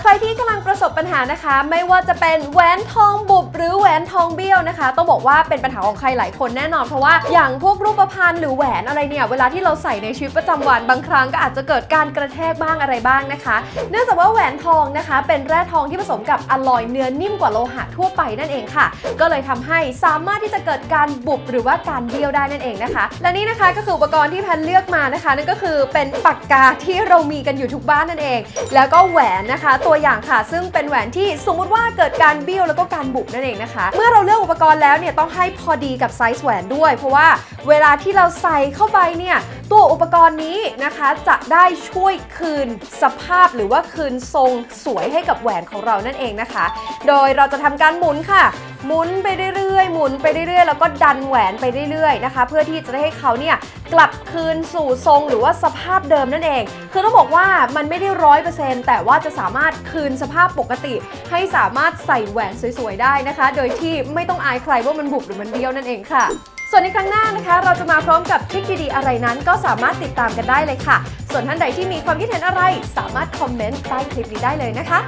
ใครที่กำลังประสบปัญหานะคะ ไม่ว่าจะเป็นแหวนทองบุบหรือแหวนทองเบี้ยวนะคะ ต้องบอกว่าเป็นปัญหาของใครหลายคนแน่นอน เพราะว่าอย่างพวกรูปพรรณหรือแหวนอะไรเนี่ย เวลาที่เราใส่ในชีวิตประจำวันบางครั้งก็อาจจะเกิดการกระแทกบ้างอะไรบ้างนะคะ เนื่องจากว่าแหวนทองนะคะ เป็นแร่ทองที่ผสมกับอลลอยเนื้อนิ่มกว่าโลหะทั่วไปนั่นเองค่ะ ก็เลยทำให้สามารถที่จะเกิดการบุบหรือว่าการเบี้ยวได้นั่นเองนะคะ และนี่นะคะก็คืออุปกรณ์ที่แพนเลือกมานะคะ นั่นก็คือเป็นปากกาที่เรามีกันอยู่ทุกบ้านนั่นเอง แล้วก็แหวนนะคะ ตัวอย่างค่ะ ซึ่งเป็นแหวนที่สมมุติว่าเกิดการเบี้ยวแล้วก็การบุบนั่นเองนะคะเมื่อเราเลือกอุปกรณ์แล้วเนี่ยต้องให้พอดีกับไซส์แหวนด้วย เพราะว่าเวลาที่เราใส่เข้าไปเนี่ยตัวอุปกรณ์นี้นะคะจะได้ช่วยคืนสภาพหรือว่าคืนทรงสวยให้กับแหวนของเรานั่นเองนะคะ โดยเราจะทำการหมุนค่ะ หมุนไปเรื่อยๆ หมุนไปเรื่อยๆ แล้วก็ดันแหวนไปเรื่อยๆนะคะ เพื่อที่จะได้ให้เขาเนี่ยกลับคืนสู่ทรงหรือว่าสภาพเดิมนั่นเอง คือต้องบอกว่ามันไม่ได้ร้อยเปอร์เซ็นต์แต่ว่าจะสามารถคืนสภาพปกติ ให้สามารถใส่แหวนสวยๆได้นะคะ โดยที่ไม่ต้องอายใครว่ามันบุบหรือมันเบี้ยวนั่นเองค่ะ ส่วนในครั้งหน้านะคะ เราจะมาพร้อมกับทริคดีๆอะไรนั้น ก็สามารถติดตามกันได้เลยค่ะ ส่วนท่านใดที่มีความคิดเห็นอะไร สามารถคอมเมนต์ใต้คลิปนี้ได้เลยนะคะ